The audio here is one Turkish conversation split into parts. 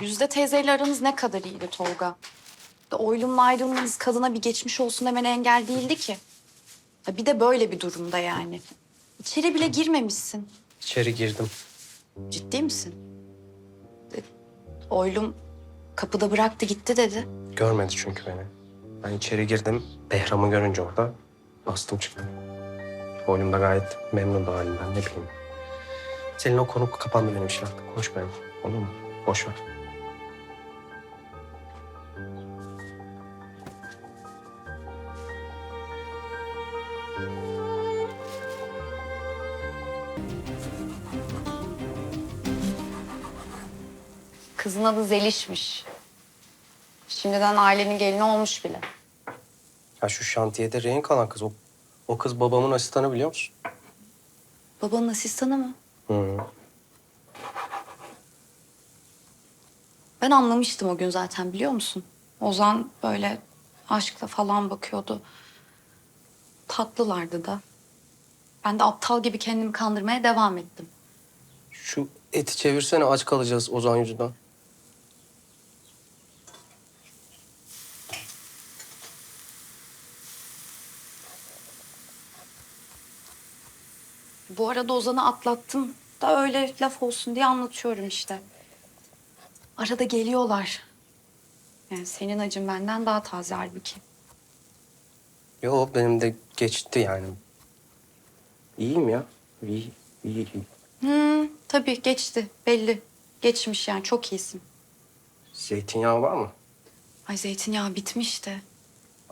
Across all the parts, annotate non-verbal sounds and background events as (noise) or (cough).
Yüzde teyzeyle aranız ne kadar iyiydi Tolga? Oylum'la ayrılmanız kadına bir geçmiş olsun demene engel değildi ki. Ya bir de böyle bir durumda yani. İçeri bile girmemişsin. İçeri girdim. Ciddi misin? De, Oylum kapıda bıraktı gitti dedi. Görmedi çünkü beni. Ben içeri girdim. Behram'ı görünce orada bastım çıktım. Oğlum da gayet memnundu halimden ne bileyim. Senin o konu kapandı benim için artık. Konuş benimle. Olur mu? Boş ver. Kızın adı Zeliş'miş. Şimdiden ailenin gelini olmuş bile. Ya şu şantiyede rehin kalan kız. O, o kız babamın asistanı biliyor musun? Babanın asistanı mı? Hı. Ben anlamıştım o gün zaten biliyor musun? Ozan böyle aşkla falan bakıyordu. Tatlılardı da. Ben de aptal gibi kendimi kandırmaya devam ettim. Şu eti çevirsene aç kalacağız Ozan yüzünden. Bu arada Ozan'ı atlattım da öyle laf olsun diye anlatıyorum işte. Arada geliyorlar. Yani senin acın benden daha taze halbuki. Yok benim de geçti yani. İyiyim ya. İyi, iyi, iyi. Hı, tabii geçti belli. Geçmiş yani çok iyisin. Zeytinyağı var mı? Ay zeytinyağı bitmişti.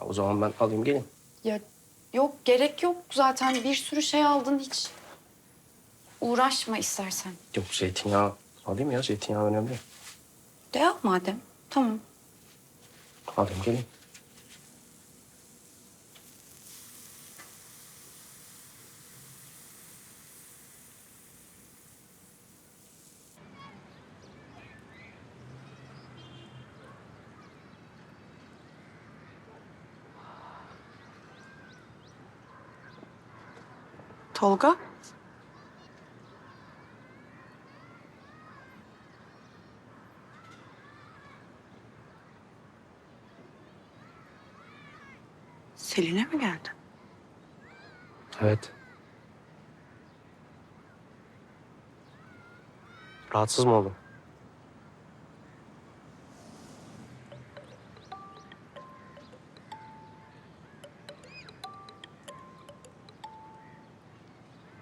O zaman ben alayım gelin. Ya yok gerek yok zaten bir sürü şey aldın hiç. Uğraşma istersen. Yok zeytinyağı alayım ya. Zeytinyağı önemli. De yap madem. Tamam. Alayım gelin. Tolga? Mi geldin? Evet. Rahatsız mı oldun?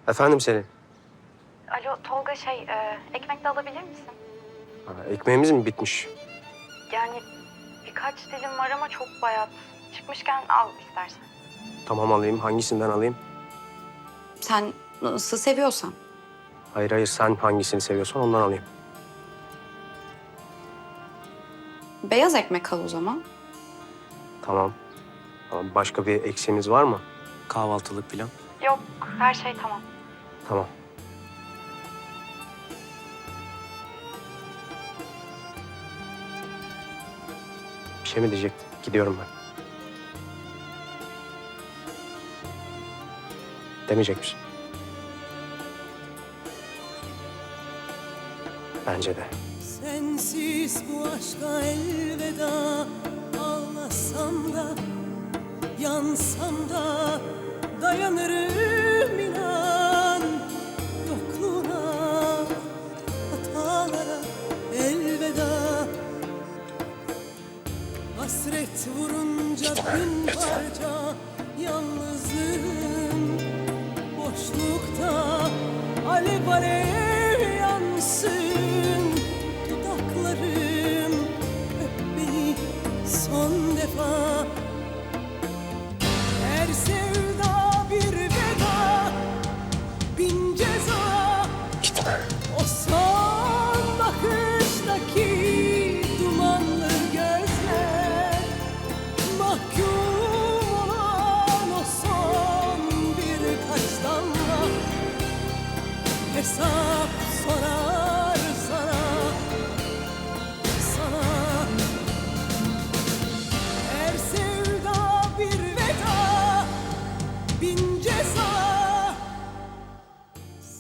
Efendim Selin. Alo Tolga şey e, ekmek de alabilir misin? Ha, ekmeğimiz mi bitmiş? Yani birkaç dilim var ama çok bayat. Çıkmışken al istersen. Tamam alayım. Hangisinden alayım? Sen nasıl seviyorsan. Hayır hayır sen hangisini seviyorsan ondan alayım. Beyaz ekmek al o zaman. Tamam. Tamam. Başka bir eksiğimiz var mı? Kahvaltılık falan. Yok her şey tamam. Tamam. Bir şey mi diyecektin? Gidiyorum ben. Demeyecek misin? Bence de. Sensiz bu aşka elveda. Ağlasam da Yansam da Dayanırım inan. Yokluğuna Hatalara elveda. Hasret vurunca bin parça Yalnızım Alev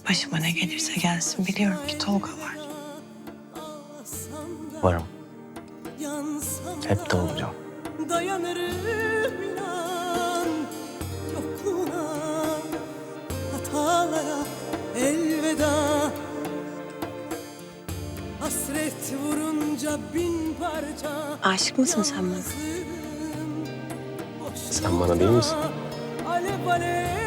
Başıma ne gelirse gelsin biliyorum ki Tolga var. Varım. Hep de olacağım. Dayanırım inan yokluğuna Hatalara elveda Hasret vurunca bin parça Aşık mısın sen bana? Sen bana değil misin? Alev alev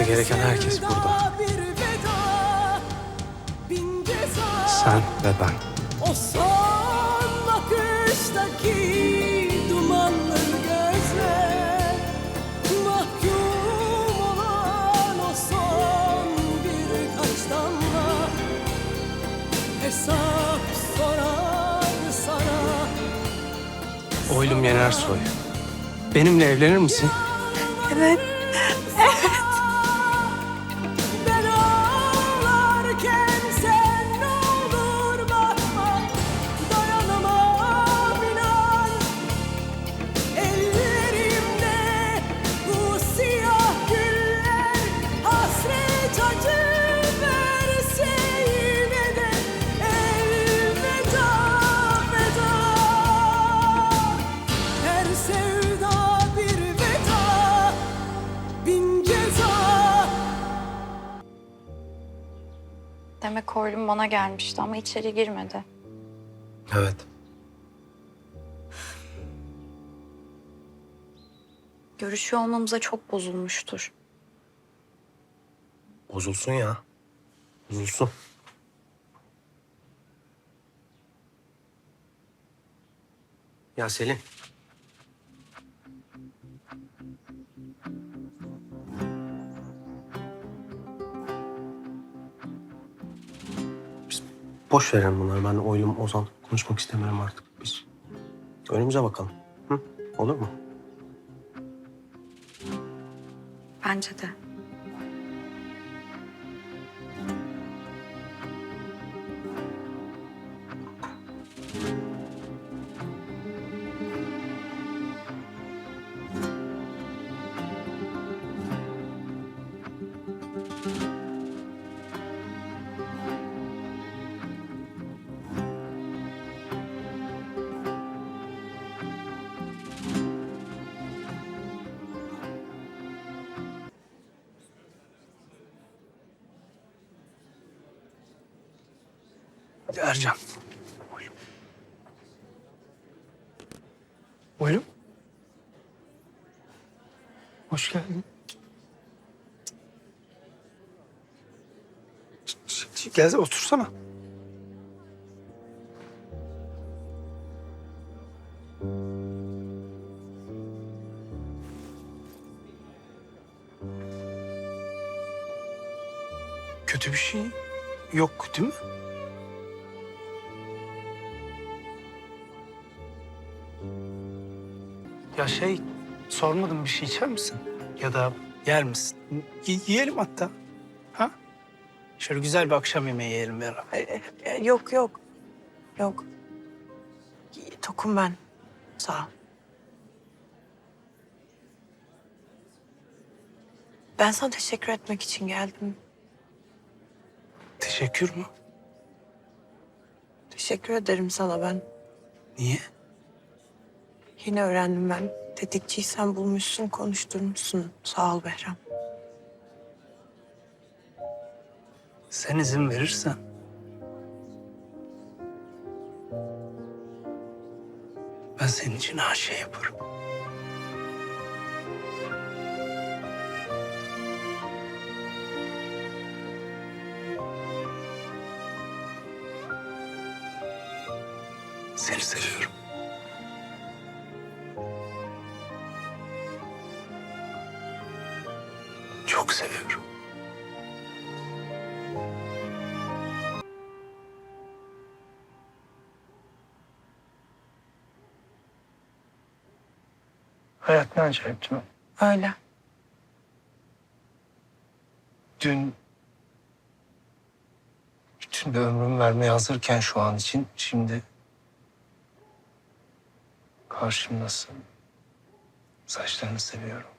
Olması gereken herkes burada. Sen ve ben. O son bakıştaki dumanlı gözler Mahkum olan o son birkaç damla Hesap sorar sana Oylum Yenersoy. Benimle evlenir misin? Evet. Demek oylum bana gelmişti ama içeri girmedi. Evet. Görüşüyor olmamıza çok bozulmuştur. Bozulsun ya. Bozulsun. Ya Selin. Boş verelim bunları. Ben oylum Ozan konuşmak istemiyorum artık. Biz önümüze bakalım. Hı? Olur mu? Bence de. Ercan. Buyurun. Buyurun. Hoş geldin. Gel otursana. Sormadım bir şey içer misin? Ya da yer misin? Y- yiyelim hatta. Ha? Şöyle güzel bir akşam yemeği yiyelim beraber. E, e, Yok yok. Yok. Tokum ben. Sağ ol. Ben sana teşekkür etmek için geldim. Teşekkür mü? Teşekkür ederim sana ben. Niye? Yine öğrendim ben. Tetikçiyi sen bulmuşsun, konuşturmuşsun. Sağ ol Behram. Sen izin verirsen. Ben senin için her şey yaparım. Seni seviyorum. Acayip değil mi? Öyle. Dün bütün bir ömrümü vermeye hazırken şu an için şimdi karşımdasın. Saçlarını seviyorum.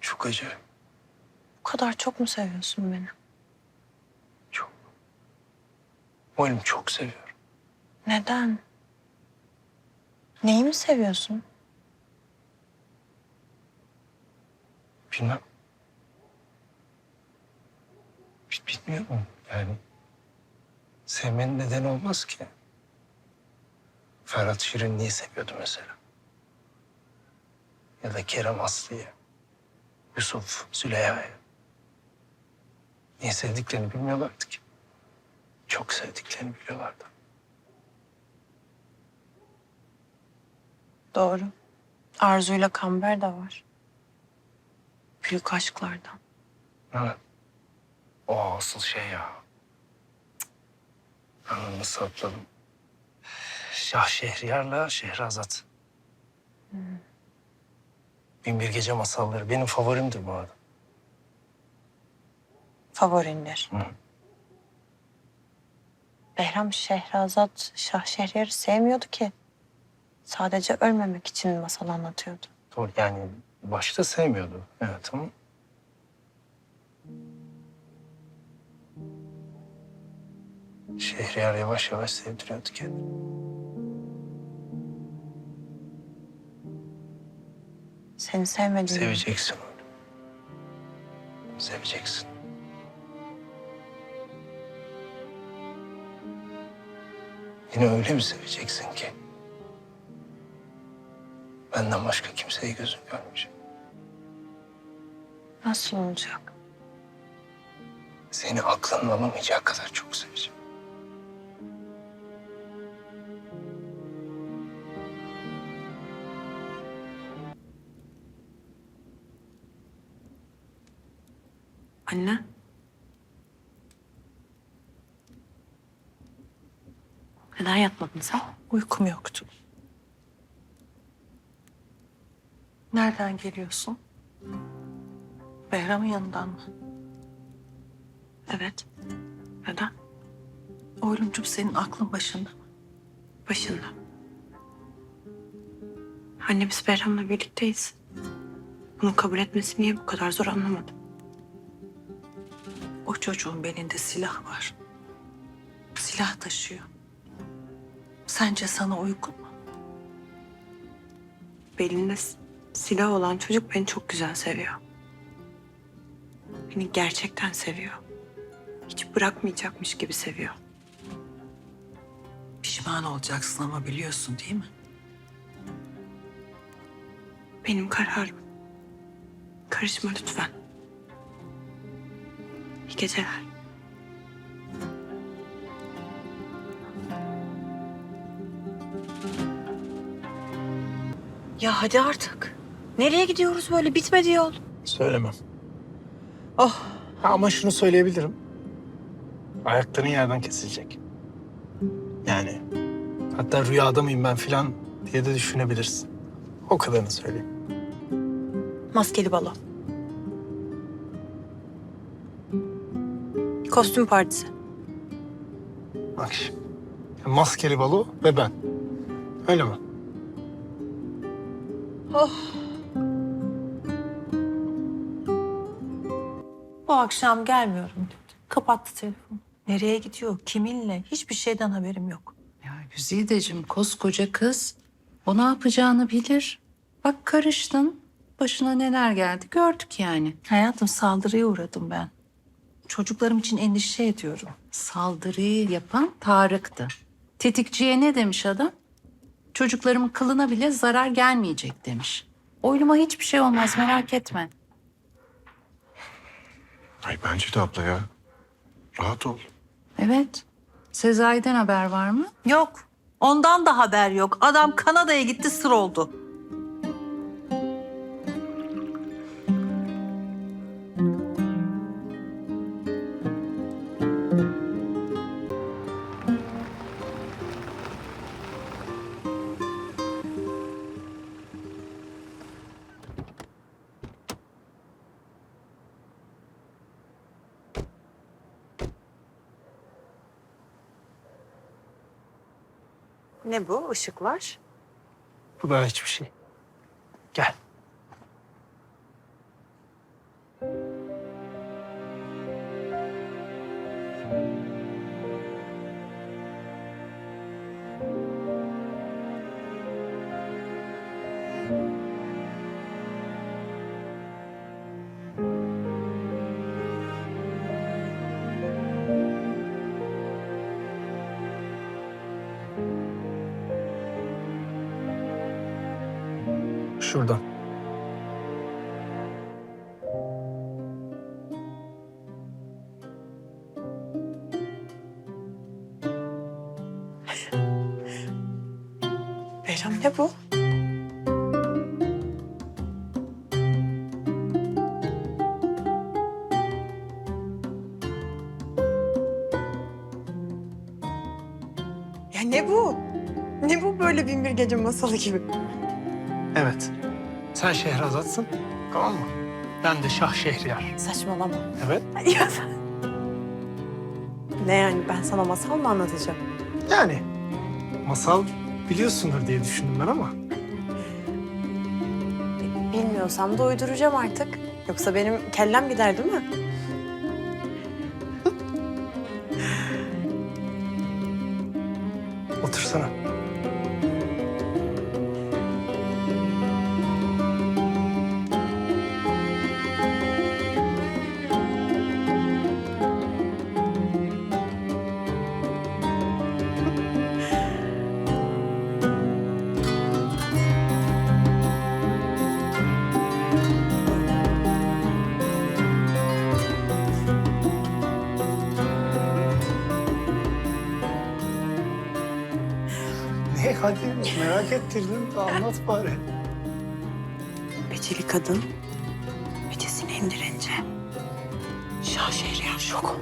Çok acayip, Bu kadar çok mu seviyorsun beni? çok. Oğlum çok seviyorum. Neden? Neyi mi seviyorsun? Bilmem. Bi- Bilmiyorum yani. Sevmenin neden olmaz ki. Ferhat Şirin niye seviyordu mesela? Ya da Kerem Aslı'yı, Yusuf, Züleyha'yı. Niye sevdiklerini bilmiyorlardı ki. Çok sevdiklerini biliyorlardı. Doğru. Arzu'yla Kamber de var. Büyük aşklardan. Evet. O asıl şey ya. Ben nasıl atladım? Şah Şehriyar'la Şehrazat. Bin bir gece masalları benim favorimdir bu arada. Favorindir. Hı. Behram Şehrazat Şah Şehriyar'ı sevmiyordu ki. Sadece ölmemek için masal anlatıyordu. Doğru yani başta sevmiyordu. Evet ama Şehriyar yavaş yavaş sevdiriyordu kendini. Seni sevmediğini. Seveceksin onu. Seveceksin. Yine öyle mi seveceksin ki? Benden başka kimseyi gözün görmeyecek. Nasıl olacak? Seni aklının alamayacağı kadar çok seveceğim. Anne. Neden yatmadın sen? Uykum yoktu. Nereden geliyorsun? Behram'ın yanından mı? Evet. Neden? Oğlumcum senin aklın başında mı? Başında. Anne biz Behram'la birlikteyiz. Bunu kabul etmesi niye bu kadar zor anlamadım. O çocuğun belinde silah var. Silah taşıyor. Sence sana uygun mu? Belinde silah olan çocuk beni çok güzel seviyor. Beni gerçekten seviyor. Hiç bırakmayacakmış gibi seviyor. Pişman olacaksın ama biliyorsun değil mi? Benim kararım. Karışma lütfen. İyi geceler. Ya hadi artık. Nereye gidiyoruz böyle? Bitmedi yol. Söylemem. Oh. Ama şunu söyleyebilirim. Ayakların yerden kesilecek. Yani hatta rüyada mıyım ben filan diye de düşünebilirsin. O kadarını söyleyeyim. Maskeli balo. Kostüm partisi. Bak şimdi. Maskeli balo ve ben. Öyle mi? Bu akşam gelmiyorum dedi. Kapattı telefonu. Nereye gidiyor? Kiminle? Hiçbir şeyden haberim yok. Ya Güzideciğim koskoca kız. O ne yapacağını bilir. Bak karıştın. Başına neler geldi gördük yani. Hayatım saldırıya uğradım ben. Çocuklarım için endişe ediyorum. Saldırıyı yapan Tarık'tı. Tetikçiye ne demiş adam? Çocuklarımın kılına bile zarar gelmeyecek demiş. Oyluma hiçbir şey olmaz merak etme. Ay bence de abla ya. Rahat ol. Evet. Sezai'den haber var mı? Yok. Ondan da haber yok. Adam Kanada'ya gitti sır oldu. Ne bu? Işıklar. Bu da hiçbir şey. Ne bu? Ya ne bu? Ne bu böyle bin bir gece masalı gibi? Evet. Sen Şehrazatsın. Tamam mı? Ben de Şah Şehriyar. Saçmalama. Evet. (laughs) Ya sen- Ne yani ben sana masal mı anlatacağım? Yani masal biliyorsundur diye düşündüm ben ama. Bilmiyorsam da uyduracağım artık. Yoksa benim kellem gider değil mi? Merak ettirdin. Anlat bari. Beceri kadın becesini indirince Şah Şehriyar şok oldu.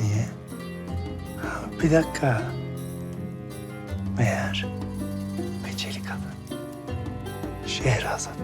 Niye? Ha, Bir dakika. Meğer beceli kadın. Şehrazat.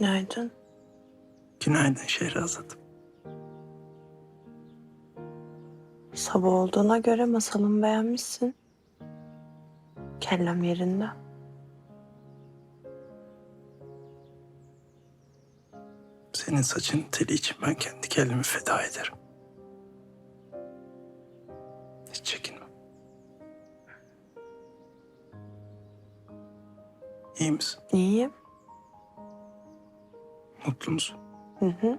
Günaydın. Günaydın Şehrazat. Sabah olduğuna göre masalımı beğenmişsin. Kellem yerinde. Senin saçın teli için ben kendi kendimi feda ederim. Hiç çekinme. İyi misin? İyiyim. Mutlu musun? Hı hı.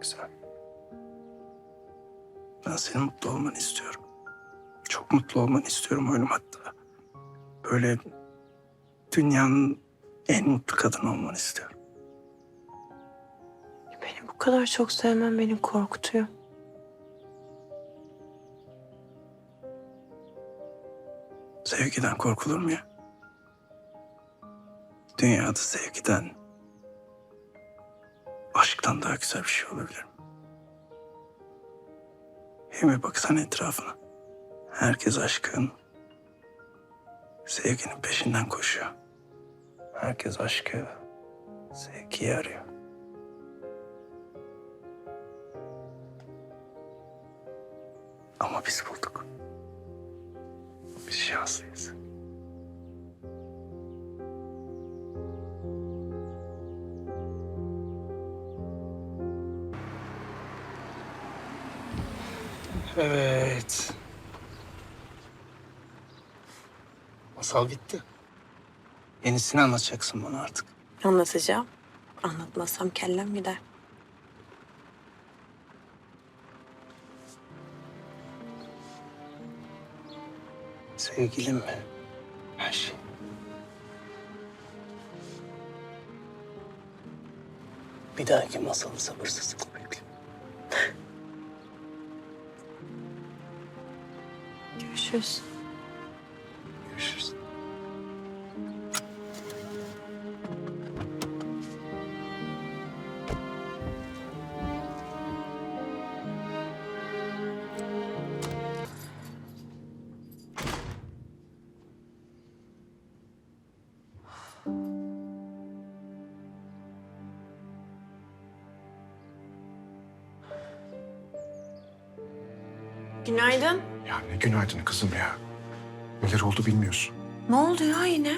Güzel. Ben senin mutlu olmanı istiyorum. Çok mutlu olmanı istiyorum oğlum hatta. Böyle dünyanın en mutlu kadını olmanı istiyorum. Beni bu kadar çok sevmen beni korkutuyor. Sevgiden korkulur mu ya? Dünyada sevgiden, aşktan daha güzel bir şey olabilir mi? Hem bir baksana etrafına. Herkes aşkın, sevginin peşinden koşuyor. Herkes aşkı, sevgiyi arıyor. Ama biz bulduk. Biz şanslıyız. Evet. Masal bitti. Yenisini anlatacaksın bana artık. Anlatacağım. Anlatmazsam kellem gider. Sevgilim mi? Her şey. Bir dahaki masalı sabırsızlıkla Görüşürüz. Görüşürüz. Günaydın. Ya ne günaydın kızım ya. Neler oldu bilmiyorsun. Ne oldu ya yine?